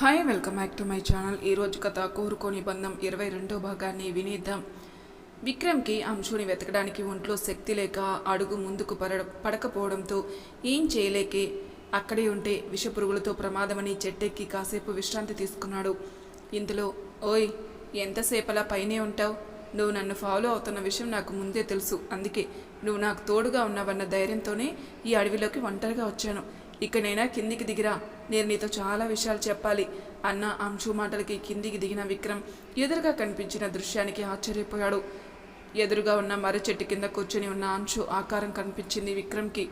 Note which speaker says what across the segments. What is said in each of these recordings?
Speaker 1: Hi welcome back to my channel. ఈరోజు కథ కోరుకోని బంధం ఇరవై రెండో భాగాన్ని వినిద్దాం. విక్రమ్కి అంశుని వెతకడానికి ఒంట్లో శక్తి లేక అడుగు ముందుకు పడ పడకపోవడంతో ఏం చేయలేకే? అక్కడే ఉంటే విషపురుగులతో ప్రమాదమని చెట్టెక్కి కాసేపు విశ్రాంతి తీసుకున్నాడు. ఇంతలో ఓయ్ ఎంతసేపలా పైనే ఉంటావు? నువ్వు నన్ను ఫాలో అవుతున్న విషయం నాకు ముందే తెలుసు. అందుకే నువ్వు నాకు తోడుగా ఉన్నావన్న ధైర్యంతోనే ఈ అడవిలోకి ఒంటరిగా వచ్చాను. ఇకనైనా కిందికి దిగిరా. నేను నీతో చాలా విషయాలు చెప్పాలి. అన్న అంశు మాటలకి కిందికి దిగిన విక్రమ్ ఎదురుగా కనిపించిన దృశ్యానికి ఆశ్చర్యపోయాడు. ఎదురుగా ఉన్న మర్రి చెట్టు కింద కూర్చొని ఉన్న అంశు ఆకారం కనిపించింది విక్రమ్కి.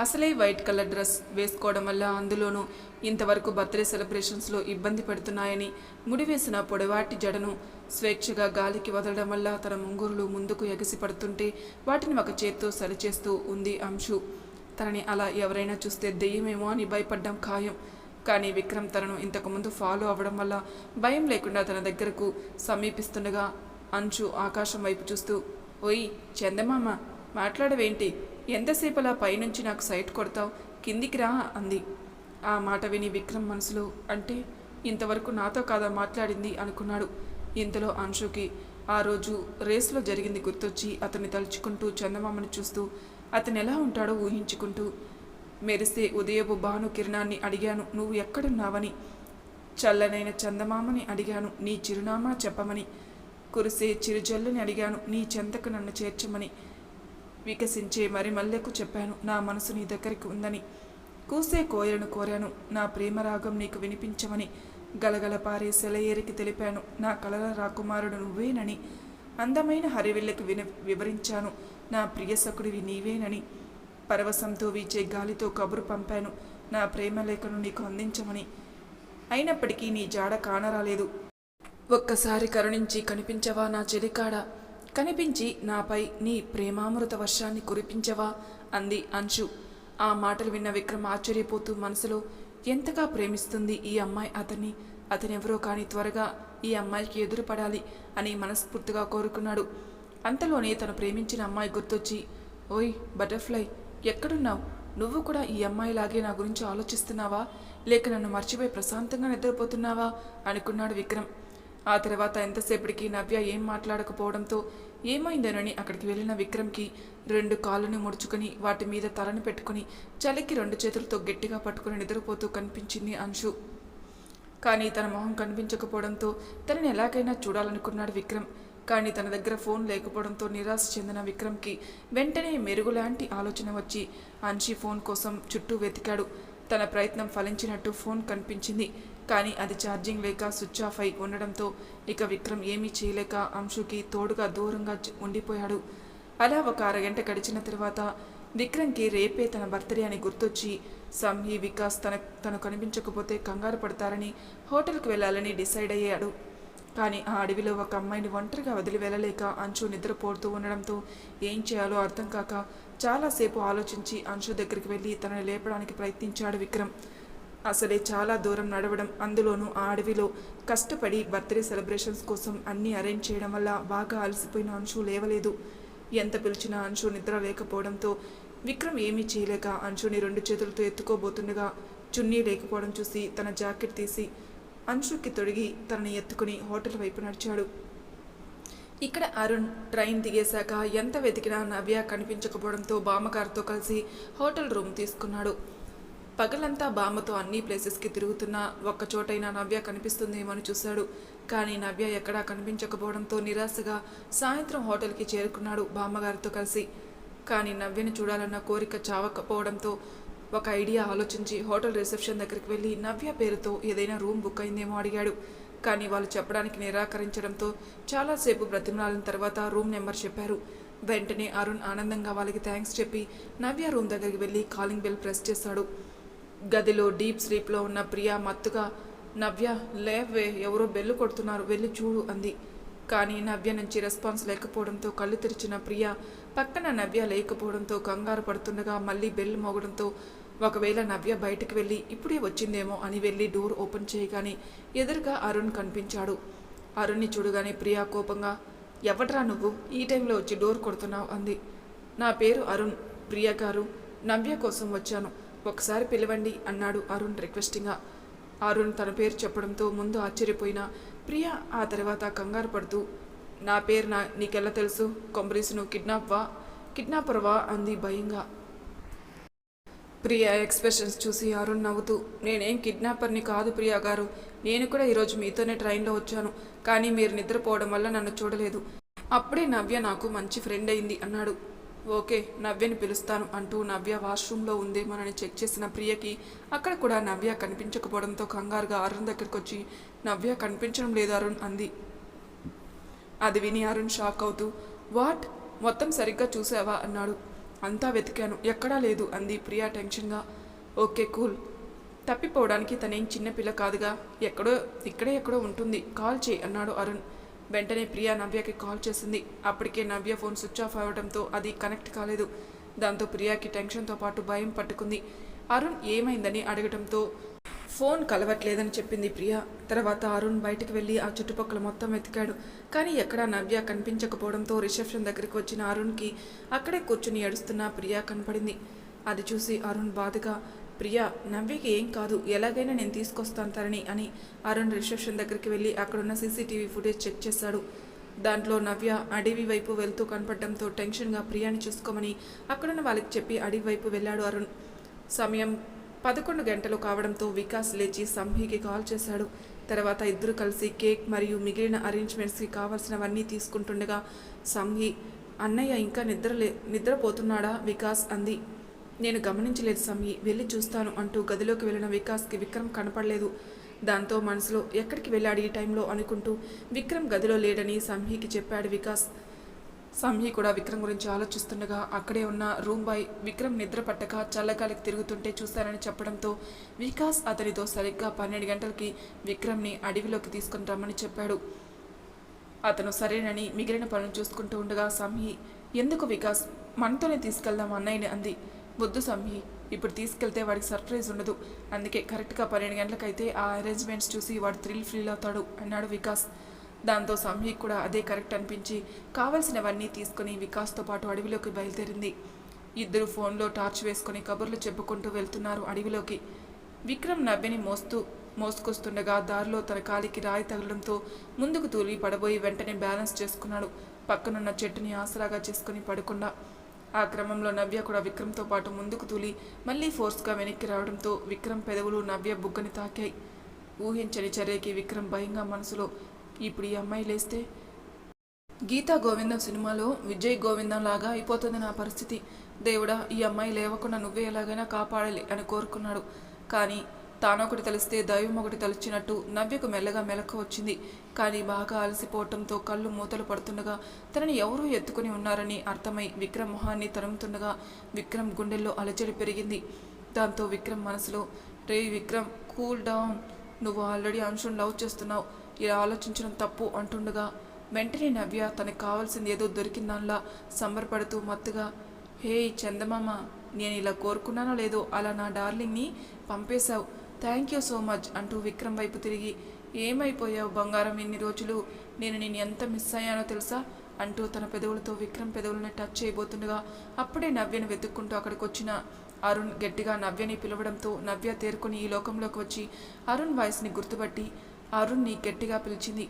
Speaker 1: అసలే వైట్ కలర్ డ్రెస్ వేసుకోవడం వల్ల అందులోనూ ఇంతవరకు బర్త్డే సెలబ్రేషన్స్లో ఇబ్బంది పడుతున్నాయని ముడివేసిన పొడవాటి జడను స్వేచ్ఛగా గాలికి వదలడం వల్ల తన ముంగురులు ముందుకు ఎగసి పడుతుంటే వాటిని ఒక చేత్తో సరిచేస్తూ ఉంది అంశు. తనని అలా ఎవరైనా చూస్తే దెయ్యమేమో అని భయపడ్డం ఖాయం. కానీ విక్రమ్ తనను ఇంతకుముందు ఫాలో అవ్వడం వల్ల భయం లేకుండా తన దగ్గరకు సమీపిస్తుండగా అంచు ఆకాశం వైపు చూస్తూ ఓయ్ చందమామ మాట్లాడవేంటి? ఎంతసేపు అలా పైనుంచి నాకు సైట్ కొడతావు? కిందికి రా అంది. ఆ మాట విని విక్రమ్ మనసులో అంటే ఇంతవరకు నాతో కాదా మాట్లాడింది? అనుకున్నాడు. ఇంతలో అంశుకి ఆ రోజు రేసులో జరిగింది గుర్తొచ్చి అతన్ని తలుచుకుంటూ చందమామని చూస్తూ అతను ఎలా ఉంటాడో ఊహించుకుంటూ మెరిసే ఉదయపు భాను కిరణాన్ని అడిగాను నువ్వు ఎక్కడున్నావని? చల్లనైన చందమామని అడిగాను నీ చిరునామా చెప్పమని. కురిసే చిరుజల్లుని అడిగాను నీ చెంతకు నన్ను చేర్చమని. వికసించే మరి మల్లెకు చెప్పాను నా మనసు నీ దగ్గరికి ఉందని. కూసే కోయలను కోరాను నా ప్రేమరాగం నీకు వినిపించమని. గలగల పారే సెలయేరికి తెలిపాను నా కలల రాకుమారుడు నువ్వేనని. అందమైన హరివిల్లకి విన వివరించాను నా ప్రియసకుడివి నీవేనని పరవశంతో వీచే గాలితో కబురు పంపాను. నా ప్రేమ లేఖను నీకు అందించమని. అయినప్పటికీ నీ జాడ కానరాలేదు. ఒక్కసారి కరుణించి కనిపించవా నా చెలికాడ? కనిపించి నాపై నీ ప్రేమామృత వర్షాన్ని కురిపించవా? అంది అంశు. ఆ మాటలు విన్న విక్రమ్ ఆశ్చర్యపోతూ మనసులో ఎంతగా ప్రేమిస్తుంది ఈ అమ్మాయి అతన్ని? అతనెవరో కానీ త్వరగా ఈ అమ్మాయికి ఎదురుపడాలి అని మనస్ఫూర్తిగా కోరుకున్నాడు. అంతలోనే తను ప్రేమించిన అమ్మాయి గుర్తొచ్చి ఓయ్ బటర్ఫ్లై ఎక్కడున్నావు? నువ్వు కూడా ఈ అమ్మాయిలాగే నా గురించి ఆలోచిస్తున్నావా? లేక నన్ను మర్చిపోయి ప్రశాంతంగా నిద్రపోతున్నావా? అనుకున్నాడు విక్రమ్. ఆ తర్వాత ఎంతసేపటికి నవ్య ఏం మాట్లాడకపోవడంతో ఏమైందోనని అక్కడికి వెళ్ళిన విక్రమ్కి రెండు కాళ్ళను ముడుచుకొని వాటి మీద తలను పెట్టుకుని చలికి రెండు చేతులతో గట్టిగా పట్టుకుని నిద్రపోతూ కనిపించింది అంశు. కానీ తన మొహం కనిపించకపోవడంతో తనని ఎలాగైనా చూడాలనుకున్నాడు విక్రమ్. కానీ తన దగ్గర ఫోన్ లేకపోవడంతో నిరాశ చెందిన విక్రమ్కి వెంటనే మెరుగులాంటి ఆలోచన వచ్చి అన్షి ఫోన్ కోసం చుట్టూ వెతికాడు. తన ప్రయత్నం ఫలించినట్టు ఫోన్ కనిపించింది. కానీ అది ఛార్జింగ్ లేక స్విచ్ ఆఫ్ అయి ఉండడంతో ఇక విక్రమ్ ఏమీ చేయలేక అంశుకి తోడుగా దూరంగా ఉండిపోయాడు. అలా ఒక అరగంట గడిచిన తర్వాత విక్రమ్కి రేపే తన బర్త్డే అని గుర్తొచ్చి సంహి వికాస్ తన తను కనిపించకపోతే కంగారు పడతారని హోటల్కి వెళ్ళాలని డిసైడ్ అయ్యాడు. కానీ ఆ అడవిలో ఒక అమ్మాయిని ఒంటరిగా వదిలి వెళ్ళలేక అంచు నిద్రపోతూ ఉండడంతో ఏం చేయాలో అర్థం కాక చాలాసేపు ఆలోచించి అంశు దగ్గరికి వెళ్ళి తనని లేపడానికి ప్రయత్నించాడు విక్రమ్. అసలే చాలా దూరం నడవడం అందులోనూ ఆ అడవిలో కష్టపడి బర్త్డే సెలబ్రేషన్స్ కోసం అన్నీ అరేంజ్ చేయడం వల్ల బాగా అలసిపోయిన అంశు లేవలేదు. ఎంత పిలిచినా అంశు నిద్ర లేకపోవడంతో విక్రమ్ ఏమీ చేయలేక అంశుని రెండు చేతులతో ఎత్తుకోబోతుండగా చున్నీ లేకపోవడం చూసి తన జాకెట్ తీసి అంశుకి తొడిగి తనని ఎత్తుకుని హోటల్ వైపు నడిచాడు. ఇక్కడ అరుణ్ ట్రైన్ దిగేశాక ఎంత వెతికినా నవ్య కనిపించకపోవడంతో బామ్మగారితో కలిసి హోటల్ రూమ్ తీసుకున్నాడు. పగలంతా బామ్మతో అన్ని ప్లేసెస్కి తిరుగుతున్నా ఒక్క చోటైనా నవ్య కనిపిస్తుందేమో అని చూశాడు. కానీ నవ్య ఎక్కడా కనిపించకపోవడంతో నిరాశగా సాయంత్రం హోటల్కి చేరుకున్నాడు బామ్మగారితో కలిసి. కానీ నవ్యను చూడాలన్న కోరిక చావకపోవడంతో ఒక ఐడియా ఆలోచించి హోటల్ రిసెప్షన్ దగ్గరికి వెళ్ళి నవ్య పేరుతో ఏదైనా రూమ్ బుక్ అయిందేమో అడిగాడు. కానీ వాళ్ళు చెప్పడానికి నిరాకరించడంతో చాలాసేపు బ్రతిమలాలిన తర్వాత రూమ్ నెంబర్ చెప్పారు. వెంటనే అరుణ్ ఆనందంగా వాళ్ళకి థ్యాంక్స్ చెప్పి నవ్య రూమ్ దగ్గరికి వెళ్ళి కాలింగ్ బెల్ ప్రెస్ చేశాడు. గదిలో డీప్ స్లీప్లో ఉన్న ప్రియా మత్తుగా నవ్య లేవే ఎవరో బెల్లు కొడుతున్నారు వెళ్ళి చూడు అంది. కానీ నవ్య నుంచి రెస్పాన్స్ లేకపోవడంతో కళ్ళు తెరిచిన ప్రియ పక్కన నవ్య లేకపోవడంతో కంగారు పడుతుండగా మళ్ళీ బెల్ మోగడంతో ఒకవేళ నవ్య బయటకు వెళ్ళి ఇప్పుడే వచ్చిందేమో అని వెళ్ళి డోర్ ఓపెన్ చేయగానే ఎదురుగా అరుణ్ కనిపించాడు. అరుణ్ని చూడగానే ప్రియా కోపంగా ఎవట్రా నువ్వు? ఈ టైంలో వచ్చి డోర్ కొడుతున్నావు అంది. నా పేరు అరుణ్. ప్రియా గారు నవ్య కోసం వచ్చాను. ఒకసారి పిలవండి అన్నాడు అరుణ్ రిక్వెస్టింగ్గా అరుణ్ తన పేరు చెప్పడంతో ముందు ఆశ్చర్యపోయిన ప్రియా ఆ తర్వాత కంగారు పడుతూ నా పేరు నా నీకెలా తెలుసు? కొంబరీసి నువ్వు కిడ్నాప్ వా? అంది భయంగా. ప్రియా ఎక్స్ప్రెషన్స్ చూసి అరుణ్ నవ్వుతూ నేనేం కిడ్నాపర్ని కాదు ప్రియా గారు. నేను కూడా ఈరోజు మీతోనే ట్రైన్లో వచ్చాను కానీ మీరు నిద్రపోవడం వల్ల నన్ను చూడలేదు. అప్పుడే నవ్య నాకు మంచి ఫ్రెండ్ అయింది అన్నాడు. ఓకే నవ్యని పిలుస్తాను అంటూ నవ్య వాష్రూమ్లో ఉందేమోనని చెక్ చేసిన ప్రియకి. అక్కడ కూడా నవ్య కనిపించకపోవడంతో కంగారుగా అరుణ్ దగ్గరికి వచ్చి నవ్య కనిపించడం లేదు అరుణ్ అంది. అది విని అరుణ్ షాక్ అవుతూ వాట్? మొత్తం సరిగ్గా చూసావా? అన్నాడు. అంతా వెతికాను. ఎక్కడా లేదు అంది ప్రియా టెన్షన్గా. Okay cool. తప్పిపోవడానికి తనేం చిన్నపిల్ల కాదుగా. ఎక్కడో ఇక్కడే ఎక్కడో ఉంటుంది. కాల్ చేయి అన్నాడు అరుణ్. వెంటనే ప్రియా నవ్యకి కాల్ చేసింది. అప్పటికే నవ్య ఫోన్ స్విచ్ ఆఫ్ అవ్వడంతో అది కనెక్ట్ కాలేదు. దాంతో ప్రియాకి టెన్షన్తో పాటు భయం పట్టుకుంది. అరుణ్ ఏమైందని అడగటంతో ఫోన్ కలవట్లేదని చెప్పింది ప్రియా. తర్వాత అరుణ్ బయటకు వెళ్ళి ఆ చుట్టుపక్కల మొత్తం వెతికాడు. కానీ ఎక్కడా నవ్య కనిపించకపోవడంతో రిసెప్షన్ దగ్గరికి వచ్చిన అరుణ్కి అక్కడే కూర్చుని ఏడుస్తున్న ప్రియ కనపడింది. అది చూసి అరుణ్ బాధగా ప్రియా నవ్యకి ఏం కాదు. ఎలాగైనా నేను తీసుకొస్తాను తరణి అని అరుణ్ రిసెప్షన్ దగ్గరికి వెళ్ళి అక్కడున్న సీసీటీవీ ఫుటేజ్ చెక్ చేశాడు. దాంట్లో నవ్య అడవి వైపు వెళ్తూ కనపడడంతో టెన్షన్గా ప్రియాని చూసుకోమని అక్కడున్న వాళ్ళకి చెప్పి అడవి వైపు వెళ్ళాడు అరుణ్. సమయం పదకొండు గంటలు కావడంతో వికాస్ లేచి సంహికి కాల్ చేశాడు. తర్వాత ఇద్దరు కలిసి కేక్ మరియు మిగిలిన అరేంజ్మెంట్స్కి కావాల్సినవన్నీ తీసుకుంటుండగా సంహి అన్నయ్య ఇంకా నిద్రలే నిద్రపోతున్నాడా? వికాస్ అంది. నేను గమనించలేదు సంహి వెళ్ళి చూస్తాను అంటూ గదిలోకి వెళ్ళిన వికాస్కి విక్రమ్ కనపడలేదు. దాంతో మనసులో ఎక్కడికి వెళ్ళాడు ఈ టైంలో? అనుకుంటూ విక్రమ్ గదిలో లేడని సంహికి చెప్పాడు వికాస్. సంహి కూడా విక్రమ్ గురించి ఆలోచిస్తుండగా అక్కడే ఉన్న రూమ్ బాయ్ విక్రమ్ నిద్ర పట్టక చల్లగాలికి తిరుగుతుంటే చూశారని చెప్పడంతో వికాస్ అతనితో సరిగ్గా పన్నెండు గంటలకి విక్రమ్ని అడవిలోకి తీసుకుని రమ్మని చెప్పాడు. అతను సరేనని మిగిలిన పనులు చూసుకుంటూ ఉండగా సంహి ఎందుకు వికాస్? మనతోనే తీసుకెళ్దాం అన్నయ్యని అంది. వద్దు సంహి ఇప్పుడు తీసుకెళ్తే వాడికి సర్ప్రైజ్ ఉండదు. అందుకే కరెక్ట్గా పన్నెండు గంటలకైతే ఆ అరేంజ్మెంట్స్ చూసి వాడు థ్రిల్ ఫీల్ అవుతాడు అన్నాడు వికాస్. దాంతో సంహిక్ కూడా అదే కరెక్ట్ అనిపించి కావలసినవన్నీ తీసుకుని వికాస్తో పాటు అడవిలోకి బయలుదేరింది. ఇద్దరు ఫోన్లో టార్చ్ వేసుకుని కబుర్లు చెప్పుకుంటూ వెళ్తున్నారు అడవిలోకి. విక్రమ్ నవ్యని మోస్తూ మోసుకొస్తుండగా దారిలో తన కాలికి రాయి తగలడంతో ముందుకు తూలి పడబోయి వెంటనే బ్యాలెన్స్ చేసుకున్నాడు. పక్కనున్న చెట్టుని ఆసరాగా చేసుకుని పడకుండా ఆ క్రమంలో నవ్య కూడా విక్రమ్తో పాటు ముందుకు తూలి మళ్ళీ ఫోర్స్గా వెనక్కి రావడంతో విక్రమ్ పెదవులు నవ్య బుగ్గని తాకాయి. ఊహించని చర్యకి విక్రమ్ భయంగా మనసులో ఇప్పుడు ఈ అమ్మాయి లేస్తే గీతా గోవిందం సినిమాలో విజయ్ గోవిందం లాగా అయిపోతుంది నా పరిస్థితి. దేవుడా ఈ అమ్మాయి లేవకుండా నువ్వే ఎలాగైనా కాపాడాలి అని కోరుకున్నాడు. కానీ తానొకటి తెలిస్తే దైవం ఒకటి తలిచినట్టు నవ్యకు మెల్లగా మెలక వచ్చింది. కానీ బాగా అలసిపోవటంతో కళ్ళు మూతలు పడుతుండగా తనని ఎవరూ ఎత్తుకుని ఉన్నారని అర్థమై విక్రమ్ మొహాన్ని తరుముతుండగా విక్రమ్ గుండెల్లో అలజడి పెరిగింది. దాంతో విక్రమ్ మనసులో రే విక్రమ్ కూల్ డౌన్. నువ్వు ఆల్రెడీ అంశుని లవ్ చేస్తున్నావు. ఇలా ఆలోచించడం తప్పు అంటుండగా వెంటనే నవ్య తనకు కావాల్సింది ఏదో దొరికిందానిలా సంబరపడుతూ మత్తుగా హే చందమామ నేను ఇలా కోరుకున్నానో లేదో అలా నా డార్లింగ్ని పంపేశావు. థ్యాంక్ యూ సో మచ్ అంటూ విక్రమ్ వైపు తిరిగి ఏమైపోయావు బంగారం ఇన్ని రోజులు? నేను నేను ఎంత మిస్ అయ్యానో తెలుసా? అంటూ తన పెదవులతో విక్రమ్ పెదవులను టచ్ చేయబోతుండగా అప్పుడే నవ్యను వెతుక్కుంటూ అక్కడికి వచ్చిన అరుణ్ గట్టిగా నవ్యని పిలవడంతో నవ్య తేరుకొని ఈ లోకంలోకి వచ్చి అరుణ్ వాయిస్ని గుర్తుపట్టి అరుణ్ని గట్టిగా పిలిచింది.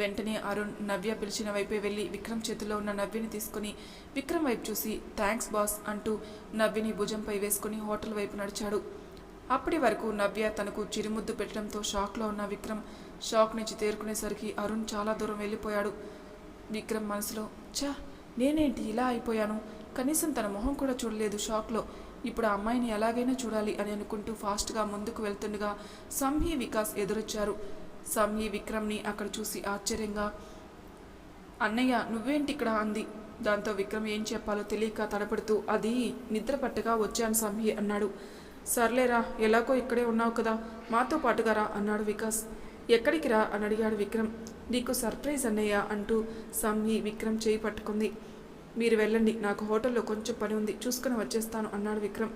Speaker 1: వెంటనే అరుణ్ నవ్య పిలిచిన వైపే వెళ్ళి విక్రమ్ చేతిలో ఉన్న నవ్యని తీసుకుని విక్రమ్ వైపు చూసి థ్యాంక్స్ బాస్ అంటూ నవ్యని భుజంపై వేసుకుని హోటల్ వైపు నడిచాడు. అప్పటి వరకు నవ్య తనకు చిరుముద్దు పెట్టడంతో షాక్లో ఉన్న విక్రమ్ షాక్ నుంచి తేరుకునేసరికి అరుణ్ చాలా దూరం వెళ్ళిపోయాడు. విక్రమ్ మనసులో ఛా నేనేంటి ఇలా అయిపోయాను? కనీసం తన మొహం కూడా చూడలేదు షాక్లో. ఇప్పుడు ఆ అమ్మాయిని ఎలాగైనా చూడాలి అని అనుకుంటూ ఫాస్ట్గా ముందుకు వెళ్తుండగా సంహి వికాస్ ఎదురొచ్చారు. సంహి విక్రమ్ని అక్కడ చూసి ఆశ్చర్యంగా అన్నయ్య నువ్వేంటి ఇక్కడ? అంది. దాంతో విక్రమ్ ఏం చెప్పాలో తెలియక తడపడుతూ అది నిద్ర పట్టగా వచ్చాను సంహి అన్నాడు. సర్లేరా ఎలాగో ఇక్కడే ఉన్నావు కదా మాతో పాటుగా రా అన్నాడు వికాస్. ఎక్కడికి రా? అని అడిగాడు విక్రమ్. నీకు సర్ప్రైజ్ అన్నయ్య అంటూ సంహి విక్రమ్ చేయి పట్టుకుంది. మీరు వెళ్ళండి నాకు హోటల్లో కొంచెం పని ఉంది చూసుకుని వచ్చేస్తాను అన్నాడు విక్రమ్.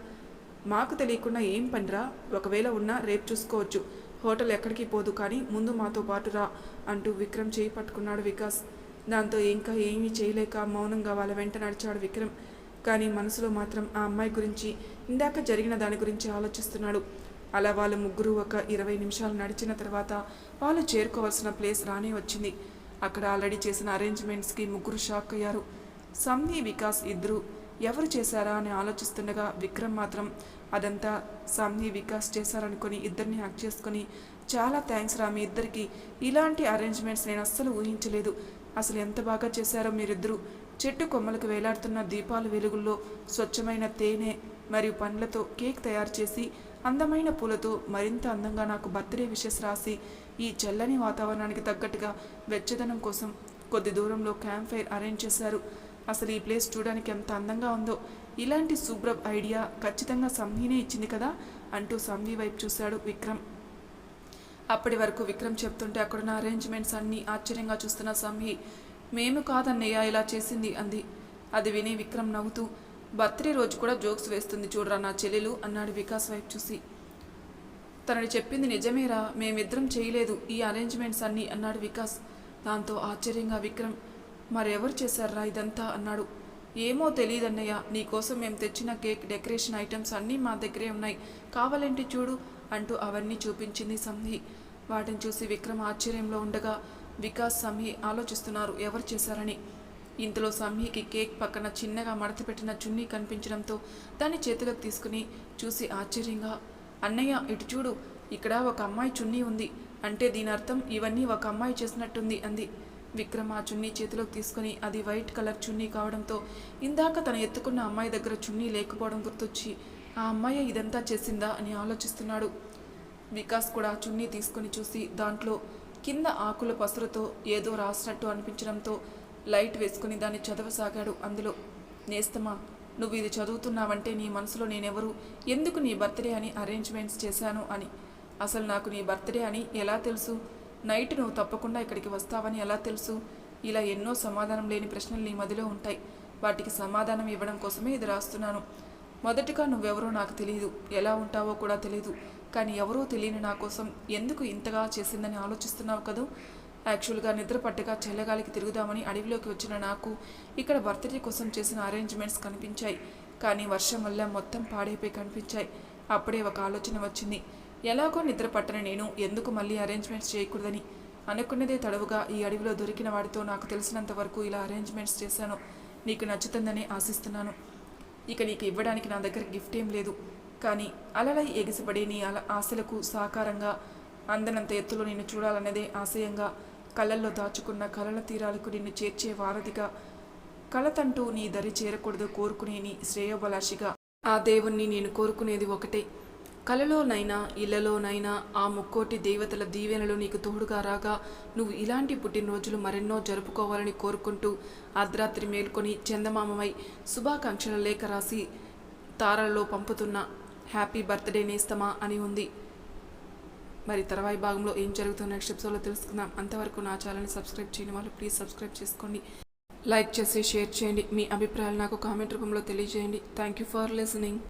Speaker 1: మాకు తెలియకుండా ఏం పనిరా? ఒకవేళ ఉన్నా రేపు చూసుకోవచ్చు. హోటల్ ఎక్కడికి పోదు కానీ ముందు మాతో పాటు రా అంటూ విక్రమ్ చేయి పట్టుకున్నాడు వికాస్. దాంతో ఇంకా ఏమీ చేయలేక మౌనంగా వాళ్ళ వెంట నడిచాడు విక్రమ్. కానీ మనసులో మాత్రం ఆ అమ్మాయి గురించి ఇందాక జరిగిన దాని గురించి ఆలోచిస్తున్నాడు. అలా వాళ్ళు ముగ్గురు ఒక ఇరవై నిమిషాలు నడిచిన తర్వాత వాళ్ళు చేరుకోవాల్సిన ప్లేస్ రానే వచ్చింది. అక్కడ ఆల్రెడీ చేసిన అరేంజ్మెంట్స్కి ముగ్గురు షాక్ అయ్యారు. సమ్ని వికాస్ ఇద్దరు ఎవరు చేశారా అని ఆలోచిస్తుండగా విక్రమ్ మాత్రం అదంతా సామ్ని వికాస్ చేశారనుకొని ఇద్దరిని హ్యాక్ చేసుకొని చాలా థ్యాంక్స్ రా మీ ఇద్దరికి. ఇలాంటి అరేంజ్మెంట్స్ నేను అస్సలు ఊహించలేదు. అసలు ఎంత బాగా చేశారో మీరిద్దరూ. చెట్టు కొమ్మలకు వేలాడుతున్న దీపాల వెలుగుల్లో స్వచ్ఛమైన తేనె మరియు పండ్లతో కేక్ తయారు చేసి అందమైన పూలతో మరింత అందంగా నాకు బర్త్డే విషెస్ రాసి ఈ చల్లని వాతావరణానికి తగ్గట్టుగా వెచ్చదనం కోసం కొద్ది దూరంలో క్యాంప్ ఫైర్ అరేంజ్ చేశారు. అసలు ఈ ప్లేస్ చూడడానికి ఎంత అందంగా ఉందో. ఇలాంటి సూబ్రబ్ ఐడియా ఖచ్చితంగా సంహీనే ఇచ్చింది కదా? అంటూ సంహీ వైపు చూశాడు విక్రమ్. అప్పటి వరకు విక్రమ్ చెప్తుంటే అక్కడున్న అరేంజ్మెంట్స్ అన్నీ ఆశ్చర్యంగా చూస్తున్న సంహి. మేము కాదన్నయ్య ఇలా చేసింది అంది. అది విని విక్రమ్ నవ్వుతూ బర్త్డే రోజు కూడా జోక్స్ వేస్తుంది చూడరా నా చెల్లెలు అన్నాడు వికాస్ వైపు చూసి. తనని చెప్పింది నిజమేరా మేమిద్దరం చేయలేదు ఈ అరేంజ్మెంట్స్ అన్నీ అన్నాడు వికాస్. దాంతో ఆశ్చర్యంగా విక్రమ్ మరెవరు చేశారా ఇదంతా అన్నాడు. ఏమో తెలియదన్నయ్య నీకోసం మేము తెచ్చిన కేక్ డెకరేషన్ ఐటమ్స్ అన్నీ మా దగ్గరే ఉన్నాయి. కావాలంటే చూడు అంటూ అవన్నీ చూపించింది సంహి వాటిని చూసి విక్రమ్ ఆశ్చర్యంలో ఉండగా వికాస్ సంహి ఆలోచిస్తున్నారు ఎవరు చేశారని. ఇంతలో సంహికి కేక్ పక్కన చిన్నగా మడత పెట్టిన చున్నీ కనిపించడంతో దాన్ని చేతిలోకి తీసుకుని చూసి ఆశ్చర్యంగా అన్నయ్య ఇటు చూడు ఇక్కడ ఒక అమ్మాయి చున్నీ ఉంది. అంటే దీని అర్థం ఇవన్నీ ఒక అమ్మాయి చేసినట్టుంది అంది. విక్రమ్ ఆ చున్నీ చేతిలోకి తీసుకుని అది వైట్ కలర్ చున్నీ కావడంతో ఇందాక తను ఎత్తుకున్న అమ్మాయి దగ్గర చున్నీ లేకపోవడం గుర్తొచ్చి ఆ అమ్మాయి ఇదంతా చేసిందా? అని ఆలోచిస్తున్నాడు. వికాస్ కూడా చున్నీ తీసుకుని చూసి దాంట్లో కింద ఆకుల పసురుతో ఏదో రాసినట్టు అనిపించడంతో లైట్ వేసుకుని దాన్ని చదవసాగాడు అందులో. నేస్తమా నువ్వు ఇది చదువుతున్నావంటే నీ మనసులో నేనెవరు? ఎందుకు నీ బర్త్డే అని అరేంజ్మెంట్స్ చేశాను అని. అసలు నాకు నీ బర్త్డే అని ఎలా తెలుసు? నైట్ నువ్వు తప్పకుండా ఇక్కడికి వస్తావని ఎలా తెలుసు? ఇలా ఎన్నో సమాధానం లేని ప్రశ్నలు నీ మదిలో ఉంటాయి. వాటికి సమాధానం ఇవ్వడం కోసమే ఇది రాస్తున్నాను. మొదటగా నువ్వెవరో నాకు తెలియదు ఎలా ఉంటావో కూడా తెలియదు కానీ ఎవరో తెలియని నా కోసం ఎందుకు ఇంతగా చేసిందని ఆలోచిస్తున్నావు కదూ? యాక్చువల్గా నిద్ర పట్టగా చల్లగాలికి తిరుగుదామని అడవిలోకి వచ్చిన నాకు ఇక్కడ బర్త్డే కోసం చేసిన అరేంజ్మెంట్స్ కనిపించాయి. కానీ వర్షం వల్ల మొత్తం పాడైపోయి కనిపించాయి. అప్పుడే ఒక ఆలోచన వచ్చింది. ఎలాగో నిద్ర పట్టని నేను ఎందుకు మళ్ళీ అరేంజ్మెంట్స్ చేయకూడదని? అనుకున్నదే తడవుగా ఈ అడవిలో దొరికిన వాడితో నాకు తెలిసినంత వరకు ఇలా అరేంజ్మెంట్స్ చేశాను. నీకు నచ్చుతుందని ఆశిస్తున్నాను. ఇక నీకు ఇవ్వడానికి నా దగ్గర గిఫ్ట్ ఏం లేదు. కానీ అలలై ఎగిసిపడే నీ అల ఆశలకు సాకారంగా అందనంత ఎత్తులో నిన్ను చూడాలన్నదే ఆశయంగా కళ్ళల్లో దాచుకున్న కలల తీరాలకు నిన్ను చేర్చే వారధిగా కలతంటూ నీ దరి చేరకూడదు కోరుకునే నీ శ్రేయోబలాషిగా ఆ దేవుణ్ణి నేను కోరుకునేది ఒకటే. కలలోనైనా ఇళ్ళలోనైనా ఆ ముక్కోటి దేవతల దీవెనలు నీకు తోడుగా రాగా నువ్వు ఇలాంటి పుట్టినరోజులు మరెన్నో జరుపుకోవాలని కోరుకుంటూ అర్ధరాత్రి మేల్కొని చందమామమై శుభాకాంక్షల లేఖ రాసి తారలలో పంపుతున్న హ్యాపీ బర్త్డే నేస్తమా అని ఉంది. మరి తర్వాయి భాగంలో ఏం జరుగుతుందో నెక్స్ట్ ఎపిసోడ్లో తెలుసుకుందాం. అంతవరకు నా ఛానల్ని సబ్స్క్రైబ్ చేయని వాళ్ళు ప్లీజ్ సబ్స్క్రైబ్ చేసుకోండి. లైక్ చేసి షేర్ చేయండి. మీ అభిప్రాయాలు నాకు కామెంట్ రూపంలో తెలియజేయండి. Thank you for listening.